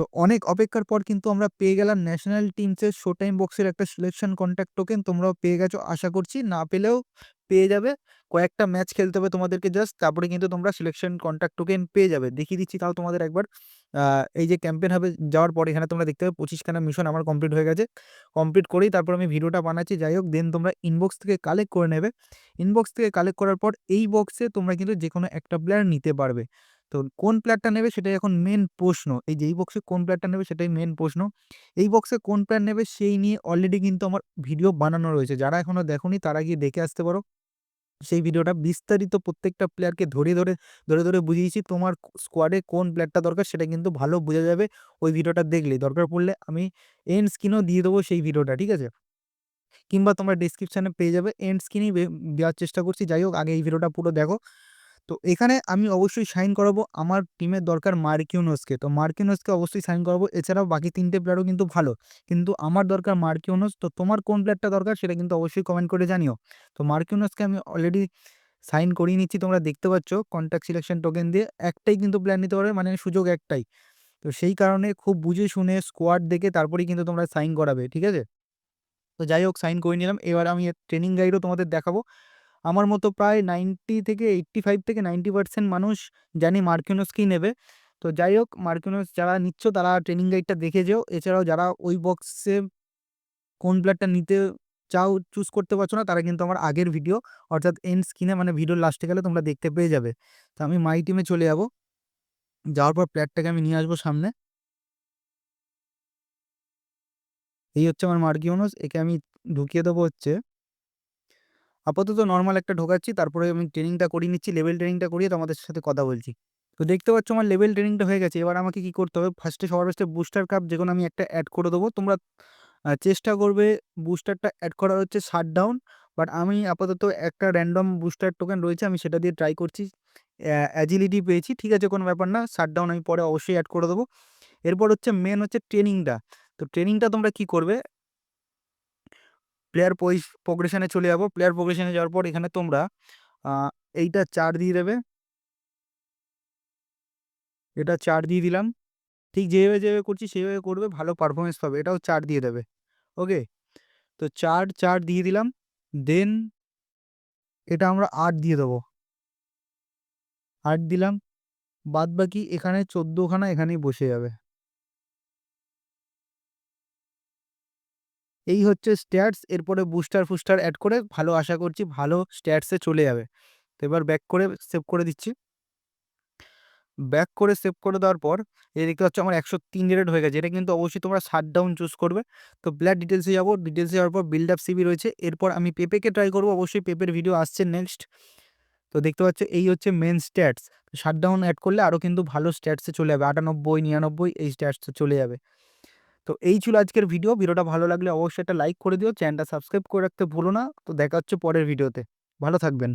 তো অনেক অপেক্ষার পর কিন্তু আমরা পেয়ে গেলাম ন্যাশনাল টিমসের শো টাইম বক্সের একটা সিলেকশন কন্ট্যাক্ট টোকেন তোমরাও পেয়ে গেছো, আশা করছি। না পেলেও পেয়ে যাবে। কয়েকটা ম্যাচ খেলতে হবে তোমাদেরকে জাস্ট তারপরে কিন্তু তোমরা সিলেকশন কন্ট্যাক্ট টোকেন পেয়ে যাবে। দেখিয়ে দিচ্ছি তাও তোমাদের একবার। এই যে ক্যাম্পেন হবে, যাওয়ার পর এখানে তোমরা দেখতে পাবে পঁচিশখানা মিশন আমার কমপ্লিট হয়ে গেছে। কমপ্লিট করেই তারপর আমি ভিডিওটা বানাচ্ছি। যাই হোক দেন তোমরা ইনবক্স থেকে কালেক্ট করে নেবে। ইনবক্স থেকে কালেক্ট করার পর এই বক্সে তোমরা কিন্তু যে কোনো একটা প্লেয়ার নিতে পারবে। তো কোন প্লেয়ারটা নেবে সেটাই এখন মেন প্রশ্ন। এই যে এই বক্সে কোন প্লেয়ারটা নেবে সেটাই মেন প্রশ্ন। এই বক্সে কোন প্লেয়ার নেবে সেই নিয়ে অলরেডি কিন্তু আমার ভিডিও বানানো রয়েছে। যারা এখনও দেখোনি তারা গিয়ে দেখে আসতে পারো। সেই ভিডিওটা বিস্তারিত প্রত্যেকটা প্লেয়ারকে ধরে ধরে ধরে ধরে বুঝিয়েছি তোমার স্কোয়াডে কোন প্লেয়ারটা দরকার সেটা কিন্তু ভালো বোঝা যাবে ওই ভিডিওটা দেখলেই দরকার পড়লে আমি এন্ড স্ক্রিনও দিয়ে দেবো সেই ভিডিওটা, ঠিক আছে? কিংবা তোমরা ডিসক্রিপশানে পেয়ে যাবে। এন্ড স্ক্রিনেই দেওয়ার চেষ্টা করছি। যাই হোক, আগে এই ভিডিওটা পুরো দেখো। তো এখানে আমি অবশ্যই সাইন করাবো। আমার টিমের দরকার মার্কিউনোসকে তো মার্কিউনোসকে অবশ্যই সাইন করাবো। এছাড়াও বাকি তিনটে প্লেয়ারও কিন্তু ভালো। কিন্তু আমার দরকার মার্কিউনোস তো তোমার কোন প্লেয়ারটা দরকার সেটা কিন্তু অবশ্যই কমেন্ট করে জানিও। তো মার্কিউনোসকে আমি অলরেডি সাইন করিয়ে নিচ্ছি। তোমরা দেখতে পাচ্ছ কন্ট্যাক্ট সিলেকশন টোকেন দিয়ে একটাই কিন্তু প্ল্যান নিতে পারবে। মানে সুযোগ একটাই। তো সেই কারণে খুব বুঝে শুনে স্কোয়াড দেখে তারপরেই কিন্তু তোমরা সাইন করাবে। ঠিক আছে? তো যাই হোক, সাইন করে নিলাম। এবার আমি ট্রেনিং গাইডও তোমাদের দেখাবো। আমার মতো প্রায় নাইনটি থেকে এইট্টি ফাইভ থেকে নাইনটি পার্সেন্ট মানুষ জানি মার্কিনোসকেই নেবে। তো যাই হোক মার্কিনোস যারা নিচ্ছ, তারা ট্রেনিং গাইডটা দেখে যেও। এছাড়াও যারা ওই বক্সে কোন প্লেয়ারটা নিতে চাও চুজ করতে পারছ না, তারা কিন্তু আমার আগের ভিডিও অর্থাৎ এন্ড স্ক্রিনে মানে ভিডিওর লাস্টে গেলে তোমরা দেখতে পেয়ে যাবে। তো আমি মাই টিমে চলে যাব। যাওয়ার পর প্লেয়ারটাকে আমি নিয়ে আসব সামনে। এই হচ্ছে আমার মার্কিওনোস একে আমি ঢুকিয়ে দেবো হচ্ছে আপাতত নর্মাল একটা ঢোকাচ্ছি, তারপরে আমি ট্রেনিংটা করিয়ে নিচ্ছি লেভেল ট্রেনিংটা করিয়ে তোমাদের সাথে কথা বলছি। তো দেখতে পাচ্ছ আমার লেভেল ট্রেনিংটা হয়ে গেছে, এবার আমাকে কি করতে হবে? ফার্স্টে সবার ফার্স্টে বুস্টার কাপ যে আমি একটা অ্যাড করে দেবো। তোমরা চেষ্টা করবে বুস্টারটা অ্যাড করা হচ্ছে শাট ডাউন বাট আমি আপাতত একটা র্যান্ডম বুস্টার টোকেন রয়েছে, আমি সেটা দিয়ে ট্রাই করছি। অ্যাজিলিটি পেয়েছি, ঠিক আছে কোনো ব্যাপার না শাট ডাউন আমি পরে অবশ্যই অ্যাড করে দেবো। এরপর হচ্ছে মেন হচ্ছে ট্রেনিংটা তো ট্রেনিংটা তোমরা কি করবে? প্লেয়ার প্রোগ্রেশনে চলে যাব। প্লেয়ার প্রোগ্রেশনে যাওয়ার পর এখানে তোমরা এইটা চার দিয়ে দেবে। এটা চার দিয়ে দিলাম। ঠিক যেভাবে যেভাবে করছি সেভাবে করবে, ভালো পারফরমেন্স পাবে। এটাও চার দিয়ে দেবে। ওকে? তো চার চার দিয়ে দিলাম। দেন এটা আমরা আট দিয়ে দেবো। আট দিলাম। বাদ বাকি এখানে চোদ্দোখানা এখানেই বসে যাবে। এই হচ্ছে স্ট্যাটস এরপরে বুস্টার ফুস্টার অ্যাড করে ভালো আশা করছি ভালো স্ট্যাটসে চলে যাবে। তো এবার ব্যাক করে সেভ করে দিচ্ছি। ব্যাক করে সেভ করে দেওয়ার পর এই দেখতে পাচ্ছ আমার একশো তিন রেট হয়ে গেছে। এটা কিন্তু অবশ্যই তোমরা শাট ডাউন চুজ করবে। তো প্লেয়ার ডিটেলসে যাব। ডিটেলসে যাওয়ার পর বিল্ড আপ সিবি রয়েছে। এরপর আমি পেপেকে ট্রাই করব। অবশ্যই পেপের ভিডিও আসছে নেক্সট তো দেখতে পাচ্ছ, এই হচ্ছে main stats shut down add করলে আরও কিন্তু ভালো স্ট্যাটসে চলে যাবে। আটানব্বই, নিরানব্বই, এই স্ট্যাটসে চলে যাবে। তো এই ছিল আজকের ভিডিও ভিডিওটা ভালো লাগলে অবশ্যই একটা লাইক করে দিও। চ্যানেলটা সাবস্ক্রাইব করে রাখতে ভুলো না। তো দেখা হচ্ছে পরের ভিডিওতে ভালো থাকবেন।